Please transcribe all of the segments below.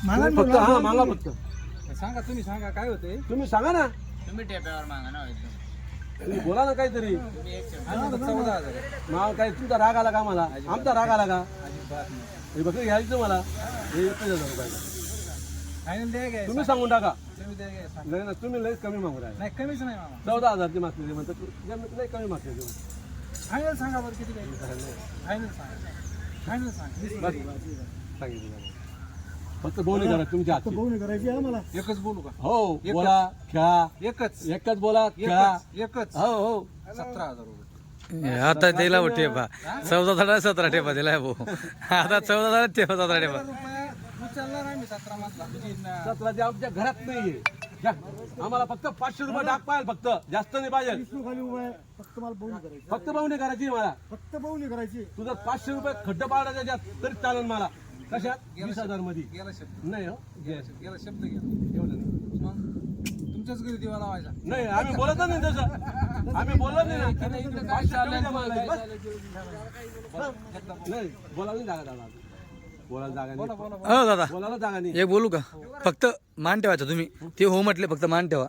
तुम्ही फक्त हा मागा फक्त. सांगा तुम्ही सांगा काय होते तुम्ही सांगा ना. तुम्ही टेप्यावर मागा ना एकदम. तुम्ही बोला ना काहीतरी. तुम्ही एक आम्ही फक्त चौदा हजार. आहे. मला काय तुमचा राग आला का मला आमचा राग आला का? अजिबात नाही. हे बघ घ्यायचं मला हे एकच हजार रुपयाला फायनल द्या घ्या तुम्ही सांगून टाका. तुम्ही द्या घ्या सांगा. नाही ना तुम्ही लय कमी मागू राहिले. नाही कमीच नाही मामा चौदा हजारची मागते म्हणतात. लय कमी मागते तुम्ही. फायनल सांगा बरं किती फायनल सांगा. फायनल सांगा. बस सांगितलं मला. फक्त बोलणी करा तुमच्या हातची. करायची आहे मला एकच बोलू का? हो बोला खेळा. एकच. एकच बोला खेळा. एकच. एकच हो हो. सतरा हजार रुपये. आता दिला भाऊ टेपा चौदा झाला सतरा टेपा दिलाय भाऊ. आता चौदा झाला टेपा सतरा टेपा रुपये उचलणार आम्ही सतरा मधला. सतराचे आमच्या घरात नाहीये. घ्या. आम्हाला फक्त पाचशे रुपये डाक पाहिजे फक्त. जास्त नाही पाहिजे. विष्णू खाली उभा आहे. फक्त मला करायची फक्त पाहुणे करायची आहे मला. फक्त बघून करायची तुझं पाचशे रुपये खड्डे पाडा त्याच्यात तरी चालेल मला. कशात? वीस हजारमध्ये गेला शब्द. नाही हो? गेला शब्द. गेला शब्द गेला. एवढं नाही. मग तुमच्याच घरी दिवा लावायचा. नाही आम्ही बोलत नाही तसं. आम्ही बोलत नाही ना. बस. बोलायला नाही जागा दादा. बोलायला जागा नाही. हो दादा. बोलायला जागा नाही. एक बोलू का? फक्त मान ठेवायचं तुम्ही. ते हो म्हटले फक्त मान ठेवा.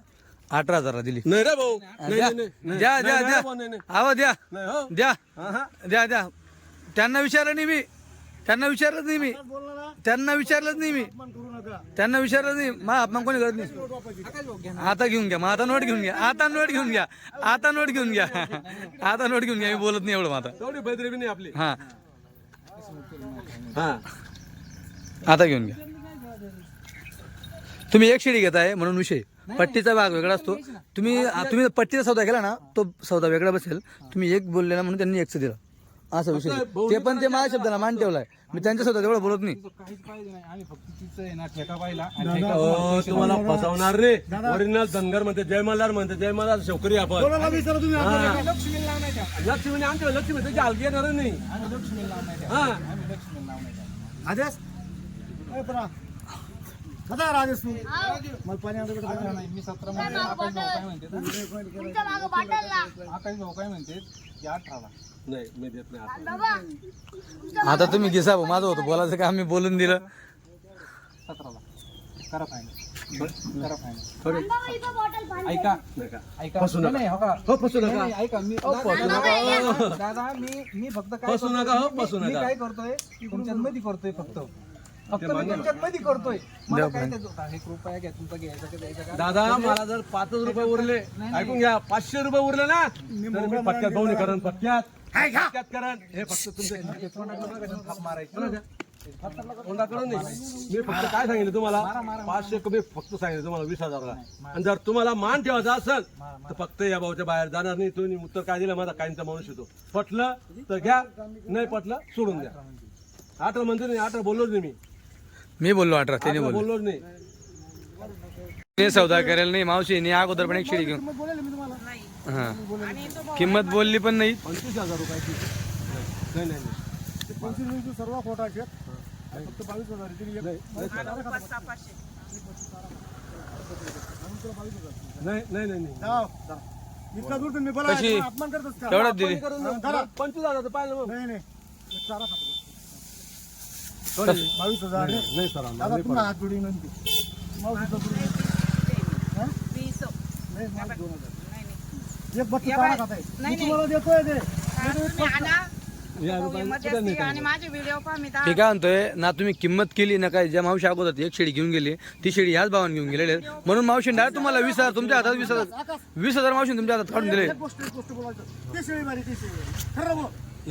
अठरा हजारला दिली. नाही रे भाऊ. नाही द्या. नाही, नाही. द्या नाही, द्या नाही, द्या. भाऊ, नाही, नाही. आवा द्या. नाही हो. द्या. हा, हा. द्या द्या. त्यांना विचारलं नाही मी. त्यांना विचारलंच नाही मी. त्यांना विचारलंच नाही मी. त्यांना विचारलं नाही. मा अपमान कोणी करत नाही. आता घेऊन घ्या मग आता नोट घेऊन घ्या. आता नोट घेऊन घ्या. आता नोट घेऊन घ्या. आता नोट घेऊन घ्या. मी बोलत नाही एवढं मग आता. आपली. हा. हा. आता घेऊन घ्या. तुम्ही एक शिडी घेताय म्हणून विषय. पट्टीचा भाग वेगळा असतो. तुम्ही तुम्ही पट्टीचा सौदा केला ना तो सौदा वेगळा बसेल. तुम्ही एक बोलले ना म्हणून त्यांनी एकच दिलं. असा विषय ते पण ते माझ्या शब्दाला मान ठेवलाय. मी त्यांच्या सौदा तेवढं बोलत नाही. तुझं काहीच पाहिजे नाही. आम्ही फक्त तिचं आहे ना ठेका पाहिला. आणि ठेका तुम्हाला फसवणार रे. ओरिजिनल धनगर म्हणते जय मल्हार म्हणते जय मल्हार शेवकरी आपण. कोणाला विचारा तुम्ही. हा. लक्ष्मी नाही आमच्या लक्ष्मी त्याची हलकी येणार नाही. आम्ही लक्ष्मी नाही हा. आम्ही नाही आदेश? ए. आहे राजेश तू. मला पाणी आणलं का? अठरा नाही मी सतरा मध्ये आकाश भाऊ काय म्हणते तुमच्या मागं बाटलला आकाश भाऊ काय म्हणते की अठराला. नाही मी देत नाही आता. बाबा आता तुम्ही घिसा भाऊ माझं होतं बोलायचं का? आम्ही बोलून दिलं. सतराला. करा फायनल करा फायनल थोडे बाबा इथं बॉटल पाणी ऐका? ऐका. फसू नका. नाही, हो का? हो फसू नाही, नका. नाही, ऐका मी दादा दादा, मी मी फक्त काय फसू करतोय? नका, हो, मी- फसू मी नका. काय करतोय तुमच्यात मध्ये करतोय फक्त. फक्त मी तुमच्यात मध्ये करतोय. मला काय त्याचं- एक रुपया घ्या तुमचा घ्यायचा का द्यायचा का? दादा मला जर पाचच रुपये उरले ऐकून घ्या पाचशे रुपये उरले ना तर मी पटक्यात भाऊनी करण पटक्यात. पटक्यात करण हे फक्त तुमचे थाप मारायची. कोणाकडून नाही. मी फक्त काय सांगितलं तुम्हाला? पाचशे कमी फक्त सांगितलं तुम्हाला वीस हजारला. आणि जर तुम्हाला मान ठेवायचा असेल तर फक्त या भाऊच्या बाहेर जाणार नाही. तुम्ही उत्तर काय दिलं? माझा काहींचा माणूस येतो. पटलं तर घ्या नाही पटलं सोडून द्या. अठरा म्हणतो नाही अठरा बोललोच नाही मी. मी बोललो अठरा त्याने बोललो. बोललोच नाही. ते सौदा करेल नाही मावशी नाही अगोदर पण एक शिडी घेऊन. हा. किंमत बोलली. पण नाही. पंचवीस हजार रुपयाची नाही नाही नाही. ते पंचवीस मिनिट सर्व खोटा आहे फक्त बावीस हजार आहे. तिने एक- नाही नाही. नाही नाही जाओ, जाओ. इतका दूर तुम्ही बोला कशी? अपमान करतच का तेवढ्याच दिली. करून द्या. पंचवीस हजार पाहिलं मग नाही नाही. चारा खातो. बावीस हजार आहे. नाही सर दादा पुन्हा हात जोडी नंतर मावशीचा जोडी. हा? नाही, मला दोन हजार. एक बत्तीस चारा खात आहे मी तुम्हाला देतोय ते. आणि. माझे व्हिडिओ पहा मी मी काय म्हणतोय ना तुम्ही किंमत केली ना काय. ज्या मावशी अगोदर एक शेळी घेऊन गेली ती शेळी ह्याच भावाने घेऊन गेलेले आहेत. म्हणून मावशी डायरेक्ट तुम्हाला वीस हजार तुमच्या हातात वीस हजार वीस हजार मावशी तुमच्या हातात काढून दिले. एक गोष्ट एक गोष्ट बोलायचं. ते शेळी मारी ते शेळी खरं बोल.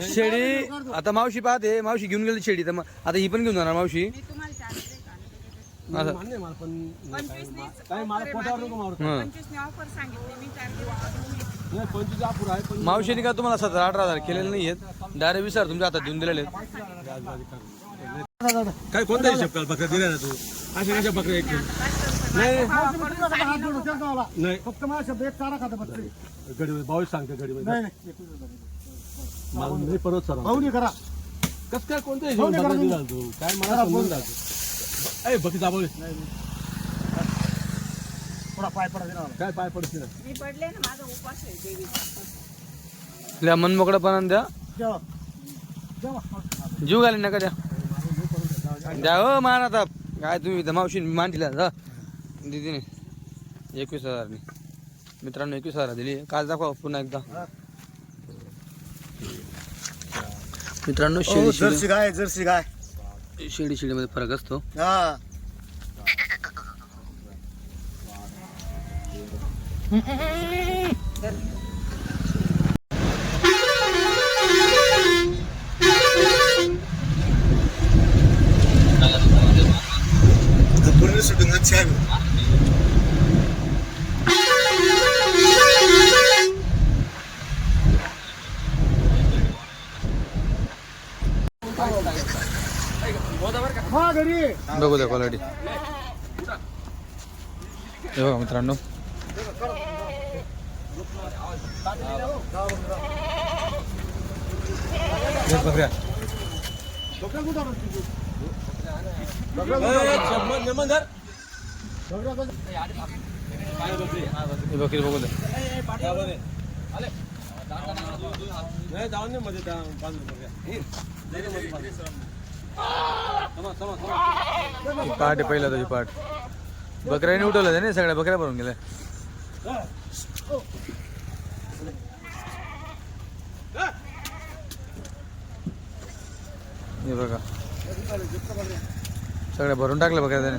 शेळी आता मावशी पाहते मावशी घेऊन गेली शेळी तर मग आता ही पण घेऊन जाणार मावशी. मी तुम्हाला चार्ज देते असं मान्य आहे मला पण पंचवीसनीच काय मला पोटावर नको मारू. हं. पंचवीसने ऑफर सांगितली मी चार दिवस नाही पंचवीस अपुर आहे पण मावशीने का तुम्हाला सतरा अठरा हजार केलेले नाही आहेत डायरेक्ट हजार तुमच्या हातात देऊन दिलेले आहेत. काय कोणता हिशोब काल बकऱ्या दिल्या ना तू? अशा कशा बकऱ्या एक? नाही फक्त माझा शब्द एक चारा खात बच्चे गडी बावीस सांगते गडी नाही नाही. एकवीस हजार. मला नाही परत सर भाऊनी करा. कस काय कोणता हिशोब बकऱ्या दिला तू काय मला समजून जातो ए बकी दाबव थोडा पाय पडा दिला मला. काय पाय पडतील मी पडले ना माझा उपास आहे देवीचा द्या मनमोकळेपणा द्या. जेवा. जेवा. जीव घाली नका द्या. द्या हो मान आता. काय तुम्ही इथं मावशी मान दिला जा. दिदीने. एकवीस हजारने. मित्रांनो एकवीस हजार दिली. काल दाखवा पुन्हा एकदा. मित्रांनो शेळी जर्सी गाय जर्सी गाय. शेळी शेळी शेळीमध्ये फरक असतो. हा. बघू द्या क्वालिटी हे बघा मित्रांनो. हे बघा शंभर शंभर धर. हे बघ बघू द्या पाठ आहे पहिला तुझी पाठ. बकऱ्याने उठवलं त्याने सगळ्या बकऱ्या भरून गेल्या. हे बघा. सगळ्या भरून टाकल्या बकऱ्या त्याने.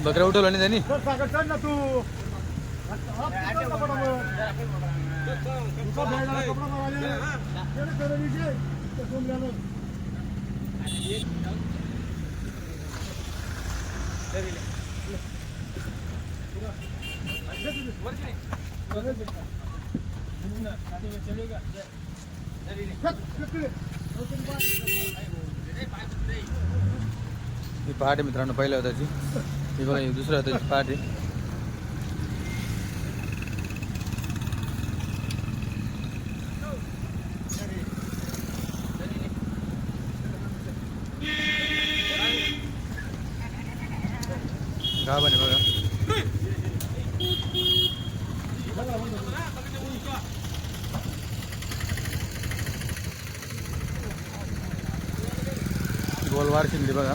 बकऱ्या उठवलं नाही त्यांनी? पहाट मित्रांनो पहिल्या होत्याची हे बघा ही दुसऱ्या होत्याची पाठ आहे गाव बघा गोलवार शिंदे बघा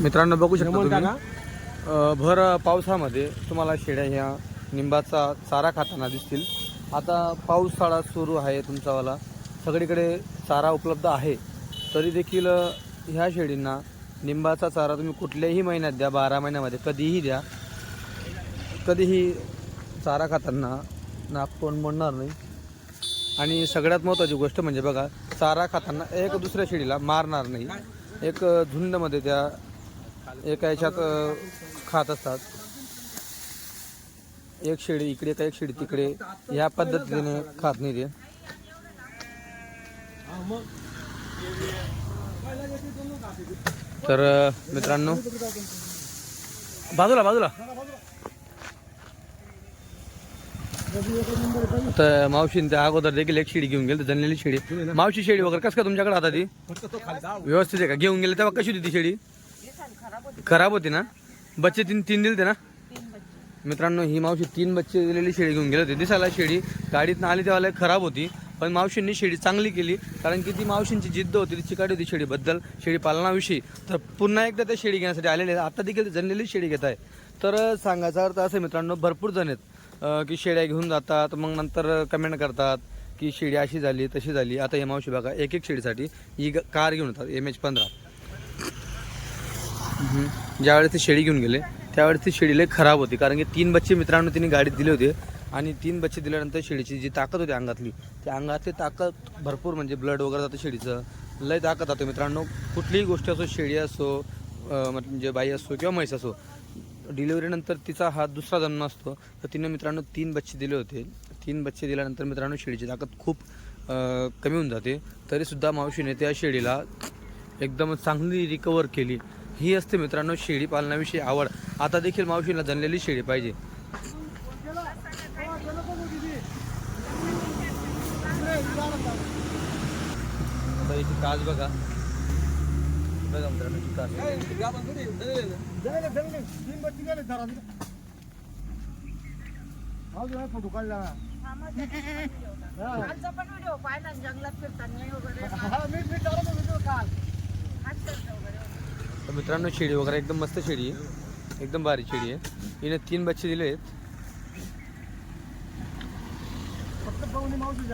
मित्रांनो बघू शकता तुम्ही. अ, भर पावसामध्ये तुम्हाला शेळ्या ह्या निंबाचा चारा खाताना दिसतील. आता पावसाळा सुरू आहे तुमचावाला सगळीकडे चारा उपलब्ध आहे. तरी देखील अ, ह्या शेळींना निंबाचा चारा तुम्ही कुठल्याही महिन्यात द्या बारा महिन्यामध्ये कधीही द्या. कधीही चारा खाताना नाक तोंड मोडणार नाही. आणि सगळ्यात महत्त्वाची गोष्ट म्हणजे बघा चारा खाताना एक दुसऱ्या शेळीला मारणार नाही. एक झुंडमध्ये त्या एका याच्यात खात असतात. एक शेळी इकडे का एक शेळी तिकडे ह्या पद्धतीने खात नाही ते. तर मित्रांनो बाजूला बाजूला. तर मावशीन त्या अगोदर देखील एक शिडी घेऊन गेली जनलेली शिडी. मावशी शेळी वगैरे कसं का तुमच्याकडे आता ती? व्यवस्थित आहे का? घेऊन गेले तेव्हा कशी होती ती शेडी? खराब होती ना? बच्चे तीन तीन दिलते ना? मित्रांनो ही मावशी तीन बच्चे दिलेली शेळी घेऊन गेली होती. दिसायला शेळी गाडीतनं आली तेव्हा खराब होती पण मावशींनी शेळी चांगली केली कारण की ती मावशींची जिद्द होती ती चिकाटी होती शेळीबद्दल शेळी पालनाविषयी. तर पुन्हा एकदा ते शेळी घेण्यासाठी आलेले आता देखील जनलेली शेळी घेत आहे. तर सांगायचा अर्थ असं आहे मित्रांनो भरपूर जण आहेत. की शेळ्या घेऊन जातात मग नंतर कमेंट करतात की शेळी अशी झाली तशी झाली. आता हे मावशी बघा एक एक शेळीसाठी ही ग- कार घेऊन येतात एम एच पंधरा. ज्यावेळेस ते शेळी घेऊन गेले त्यावेळेस ती शेळी लई खराब होती. कारण की तीन बच्चे मित्रांनो तिने गाडीत दिले होते आणि तीन बच्चे दिल्यानंतर शेळीची जी ताकद होती अंगातली त्या अंगातली ताकद भरपूर म्हणजे ब्लड वगैरे जातं शेळीचं. लय ताकद जातं मित्रांनो. कुठलीही गोष्ट असो शेळी असो म्हणजे बाई असो किंवा म्हैस असो डिलिव्हरीनंतर तिचा हा दुसरा जन्म असतो. तर तिने मित्रांनो तीन बच्चे दिले होते. तीन बच्चे दिल्यानंतर मित्रांनो शेळीची ताकद खूप कमी होऊन जाते. तरीसुद्धा मावशीने त्या शेळीला एकदम चांगली रिकवर केली. ही असते मित्रांनो शेळी पालनाविषयी आवड. आता देखील मावशीला जनलेली शेळी पाहिजे. आता इथे बघा. बघा मित्रांनो इथे काच. फोटो काढला पण व्हिडिओ पाहिला जंगलात फिरताना वगैरे मित्रांनो शेळी वगैरे एकदम मस्त शेळी आहे. एकदम भारी शेळी आहे. हिने तीन बच्चे दिले आहेत. फक्त मावशी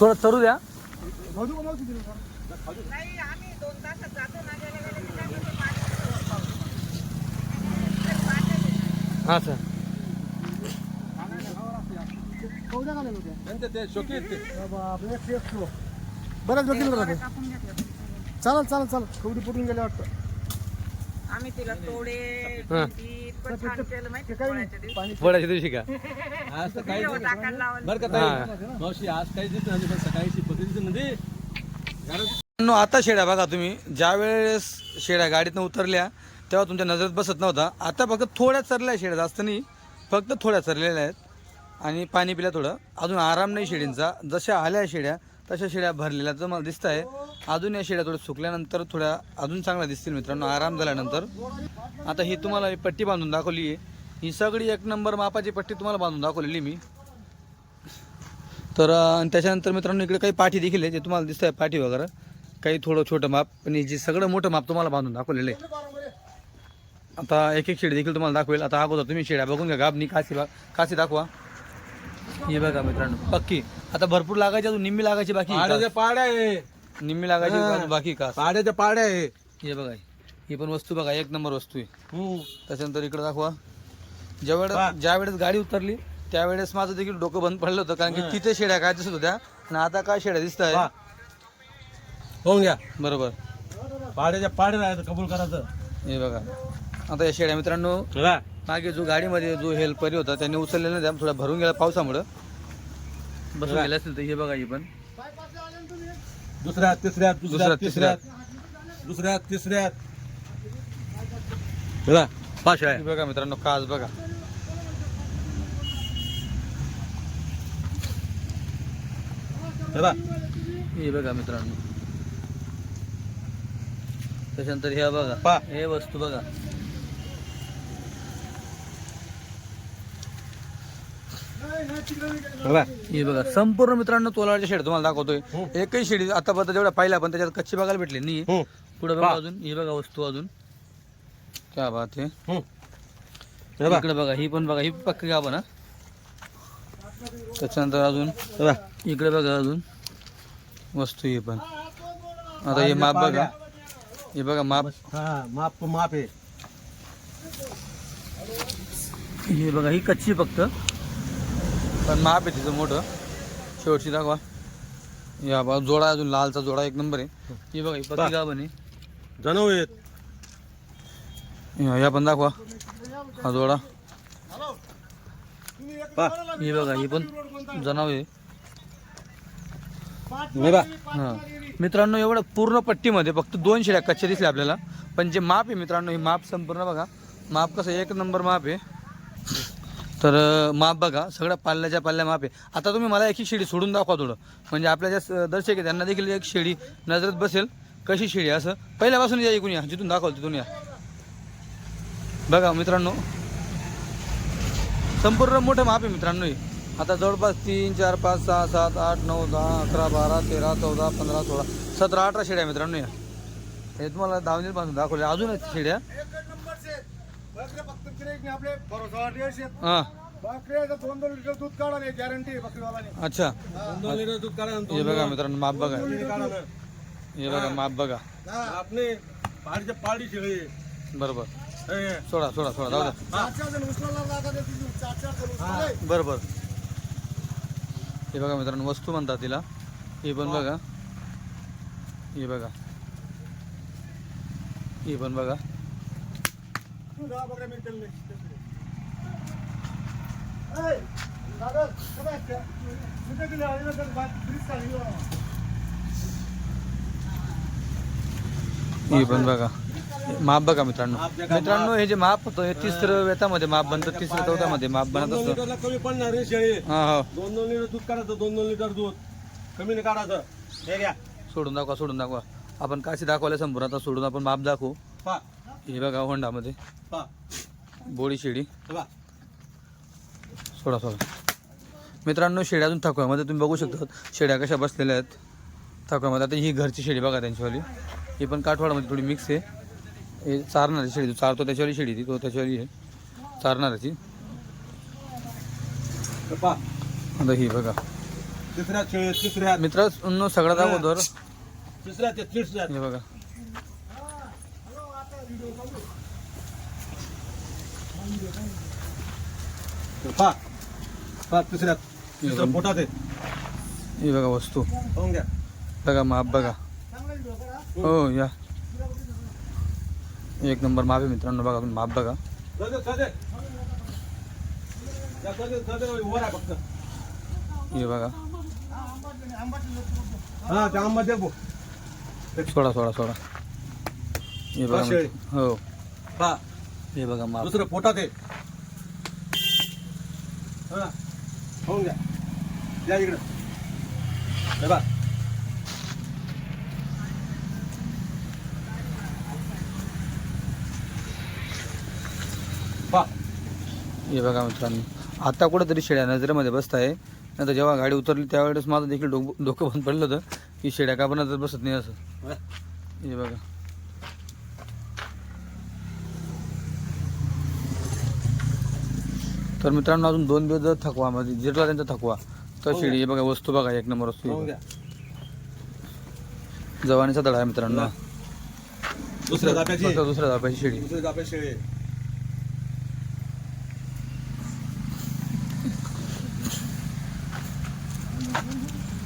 थोडं चरू द्या. मधू का मावशी दिली सर नाही आम्ही दोन तासात जातो. ना गेल्या गेल्या की काय म्हणतो, पाणी पाणी हां सर. कवड्या घालेल होत्या. त्यांचे ते शोकी आहेत ते. बापरे, एकशे एक किलो. बऱ्याच वकील होते. कापून घेतलं. चालेल चालेल चालेल. कवडी पडून गेले वाटतं. आम्ही तिला तोडे हा. पण छान केलं माहिती ते काही पोळ्याच्या दिवशी. पाणी वडाच्या दिवशी का? आज तर काही व्हिडिओ टाकायला लावलं. बरं का ताई? मावशी आज काही दिसत नाही पण सकाळी म्हणजे नो आता शेड्या बघा तुम्ही. ज्या वेळेस शेड्या गाडीतनं उतरल्या तेव्हा तुमच्या नजरेत बसत नव्हता. आता फक्त थोड्या चरल्या शेड्या जास्त नाही. फक्त थोड्या चरलेल्या आहेत. आणि पाणी पिल्या थोडं. अजून आराम नाही शेडींचा. जशा आल्या शेड्या तशा शेड्या भरलेल्या तर मला दिसत आहे अजून या शेड्या थोड्या सुकल्यानंतर थोड्या अजून चांगल्या दिसतील मित्रांनो आराम झाल्यानंतर. आता ही तुम्हाला ही पट्टी बांधून दाखवली आहे. ही सगळी एक नंबर मापाची पट्टी तुम्हाला बांधून दाखवलेली मी. तर आणि त्याच्यानंतर मित्रांनो इकडे काही पाठी देखील आहे ते तुम्हाला दिसत आहे पाठी वगैरे. काही थोडं छोटं माप पण जे सगळं मोठं माप तुम्हाला बांधून दाखवलेलं आहे. आता एक एक शेळी देखील तुम्हाला दाखवेल. आता अगोदर तुम्ही शेळ्या बघून घ्या गाबनी काशी काशी दाखवा. हे बघा मित्रांनो पक्की. आता भरपूर लागायची अजून निम्मी लागायची बाकी आहे पाड्या आहे? निम्मी लागायची अजून बाकी का पाड्याच्या पाड्या आहे. हे बघा ही पण वस्तू बघा एक नंबर वस्तू आहे. त्याच्यानंतर इकडे दाखवा. ज्या वेळेस ज्या वेळेस गाडी उतरली त्यावेळेस माझं देखील डोकं बंद पडलं होतं कारण की तिथे शेड्या काय दिसत होत्या आणि आता काय शेड्या दिसत. आहे होऊन घ्या. बरोबर. पाड्याच्या पाड्या राहायचं कबूल करायचं. हे बघा. आता या शेड्या मित्रांनो मागे जो गाडीमध्ये जो हेल्परी होता त्यांनी उचललेला नाही त्या थोडा भरून गेला पावसामुळं. बसून गेला असेल तर हे बघा ही पण. दुसऱ्या तिसऱ्या दुसऱ्या तिसऱ्या दुसऱ्या तिसऱ्या बघा पाच हे बघा मित्रांनो काच बघा. बघा हे बघा मित्रांनो. त्याच्यानंतर हे बघा. हे वस्तू बघा. हे बघा. संपूर्ण मित्रांनो तोलाच्या शेड तुम्हाला दाखवतोय. एकही शेडी आतापर्यंत जेवढ्या पाहिल्या पण त्याच्यात कच्ची बघायला भेटली नाही हम्म. पुढे बघा. अजून. हे बघा वस्तू अजून. क्या बात आहे. हे. बघा. इकडे बघा. ही पण बघा. ही पक्की गाभा ना त्याच्यानंतर अजून इकडे बघा अजून वस्तू ही पण. आता हे माप बघा. हे बघा माप. हा माप माप आहे हे बघा ही कच्ची फक्त. पण माप आहे तिचं मोठं. शेवटची दाखवा. या बघा जोडा अजून लालचा जोडा एक नंबर आहे. ही बघा ही पती गाभण आहे. जणव आहेत. या- या पण दाखवा. हा जोडा. पा. ही बघा ही पण जनाव आहे. हे बा. हा. मित्रांनो एवढं पूर्ण पट्टीमध्ये फक्त दोन शिड्या कच्च्या दिसल्या आपल्याला. पण जे माप आहे मित्रांनो हे माप संपूर्ण बघा. माप कसं एक नंबर माप आहे. तर माप बघा सगळं पाल्याच्या पाल्या माप आहे. आता तुम्ही मला एक शिडी सोडून दाखवा थोडं. म्हणजे आपल्या ज्या दर्शक आहे त्यांना देखील एक शिडी नजरेत बसेल. कशी शिडी असं? पहिल्यापासून या इकून या जिथून दाखवलं तिथून या. बघा मित्रांनो संपूर्ण मोठं माप आहे मित्रांनो आता जवळपास तीन चार पाच सहा सात आठ नऊ दहा अकरा बारा तेरा चौदा पंधरा सोळा सतरा अठरा शेड्या मित्रांनो या. हे तुम्हाला दावणीपासून दाखवले. अजून आहेत शेड्या. हां. बकऱ्याचं दोन दोन लिटर दूध काढा गॅरंटी अच्छा. दोन लिटर दूध काढा हे बघा मित्रांनो माप बघा. हे बघा माप बघा. आपले पाडीच्या पाडी शिळे. बरोबर. सोडा सोडा सोडा जाऊ द्या चार हे बघा मित्रांनो वस्तू म्हणतात तिला. हे पण बघा. हे बघा. हे पण बघा. हे पण बघा. माप बघा मित्रांनो. मित्रांनो हे जे माप होतं हे तिसरं वेतामध्ये माप बनतं तिसरं चौथ्यामध्ये माप बनत दोन असतं. लिटरला कमी पडणार रे शेळी. हा हा. दोन दोन लिटर दूध काढायचं दोन दोन लिटर दूध. कमी नाही काढायचं. हे घ्या. सोडून दाखवा सोडून दाखवा. आपण काशी दाखवले संपूर्ण आता सोडून आपण माप दाखवू. पा. हे बघा होंडामध्ये. पा. बोडी शिडी. बा सोडा सोडा. मित्रांनो शेड्या अजून थकव्यामध्ये तुम्ही बघू शकता. शेड्या कशा बसलेल्या आहेत. थकव्यामध्ये. आता ही घरची शेडी बघा त्यांच्यावाली ही पण काठवाडामध्ये थोडी मिक्स आहे. हे चारणारी शेडी तो चारतो त्याच्यावाली शेडी ती तो त्याच्यावाली आहे. चारणाऱ्याची हे पा आता ही बघा. तिसऱ्या शेळी तिसऱ्या मित्रांनो सगळ्यात अगोदर. तिसऱ्या ते तिसऱ्या. हे बघा. पा पा तिसऱ्या तिसऱ्या पोटात आहे. ही बघा वस्तू. बघा माप बघा. हो या. एक नंबर माप आहे मित्रांनो बघा तुम्ही माप बघा. हे बघा. सोडा सोडा सोडा. हे बघा हो. हे. बघा माप. दुसरं पोटात हा. पाहून घ्या. इकडं. हे हे बघा मित्रांनो. आता कुठेतरी शेड्या नजरेमध्ये बसत आहे नंतर जेव्हा गाडी उतरली त्यावेळेस माझं देखील डोकं डोकं बंद पडलं होतं की शेड्या का पण नजर बसत नाही असं. हे बघा. तर मित्रांनो अजून दोन दिवस जर थकवा म्हणजे जिरला त्यांचा थकवा तर शेडी हे बघा वस्तू बघा एक नंबर वस्तू ही. जवानीचा दडा आहे मित्रांनो. दुसऱ्या दुसऱ्या दाबाची शेडी. दुसऱ्या जाप्याची शेळी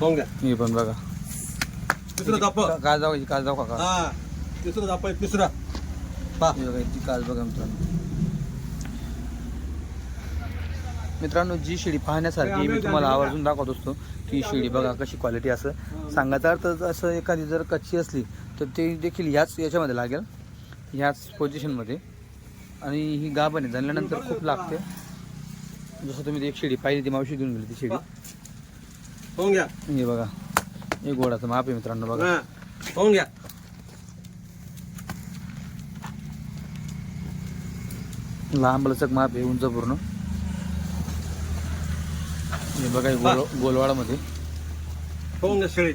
पाहून घ्या हे पण बघा. तिसरं जाप काय जाऊ काय जाऊ का? हा. तिसरं जाप आहे तिसरा. पा. हे बघा ती बघा मित्रांनो. मित्रांनो जी शिडी पाहण्यासारखी मी तुम्हाला आवर्जून दाखवत असतो ती शिडी बघा कशी क्वालिटी असं. सांगायचा अर्थ असं एखादी जर कच्ची असली तर ते देखील ह्याच याच्यामध्ये लागेल. ह्याच पोझिशनमध्ये आणि ही गाभण झाल्यानंतर खूप लागते. जसं तुम्ही एक शिडी पाहिली ती मावशी घेऊन गेली ती शिडी. पाहून घ्या. हे बघा. एक गोडाचं माप आहे मित्रांनो बघा. हा पाहून घ्या. लांब लचक माप आहे उंच पूर्ण. हे बघा हे गोल गोलवाडामध्ये. पाहून घ्या शेळी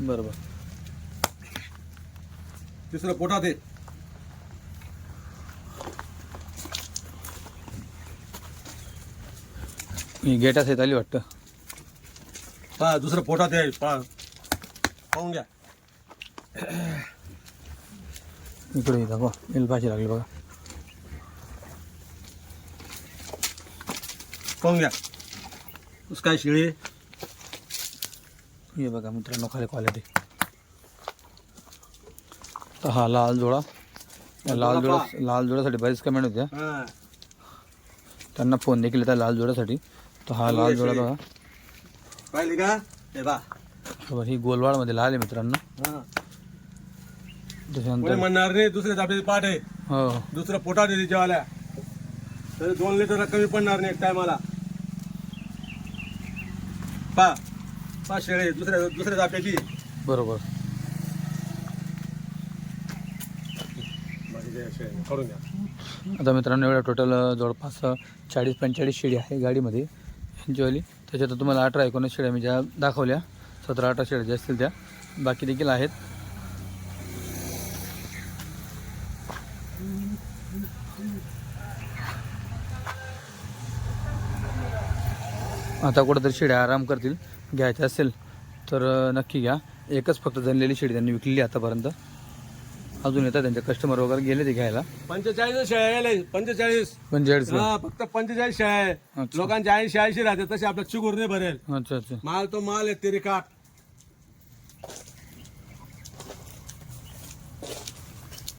बरोबर. तिसरं पोटात आहे. ही गेटा सेत आली वाटतं. पा दुसरं पोटात आहे पा पाहून घ्या. इकडे दाखवा येईल भाजी लागली बघा. पाहून घ्या. काय शेळी हे बघा मित्रांनो खाली क्वालिटी तर हा लाल जोडा. या लाल जोडा लाल जोड्यासाठी बरेच कमेंट होत्या. हा. त्यांना फोन देखील येतात लाल जोड्यासाठी. तर हा लाल जोडा बघा. पाहिली का? हे बा. ही गोलवाडमध्ये लाल आहे मित्रांनो. हा. कोणी त्याच्यानंतर म्हणणार नाही दुसऱ्या आपली पाठ आहे. हो. दुसरं पोटात आहे तिच्यावाल्या. तर दोन लिटर कमी पडणार नाही एक टायमाला. पा. पा शेळे दुसऱ्या दुसऱ्या जाप्याची बरोबर. करून द्या. आता मित्रांनो एवढ्या टोटल जवळपास चाळीस पंचेचाळीस शेळी आहे गाडीमध्ये. यांचीवाली त्याच्यात तुम्हाला अठरा एकोणीस शेळ्या मी ज्या दाखवल्या सतरा अठरा शेळ्या ज्या असतील त्या बाकी देखील आहेत. आता कुठंतरी शेड्या आराम करतील घ्यायच्या असेल तर नक्की घ्या. एकच फक्त जनलेली शेडी त्यांनी विकलेली आतापर्यंत. अजून येतात त्यांचे कस्टमर वगैरे गेले ते घ्यायला. पंचेचाळीस शेळ्या गेले पंचेचाळीस. पंचेचाळीस हा फक्त पंचेचाळीस शेळ्या आहे. अच्छा. लोकांचे ऐंशी ऐंशी राहते तसे आपल्या चिगूर नाही भरेल. अच्छा अच्छा. माल तो माल आहे तेरी काट.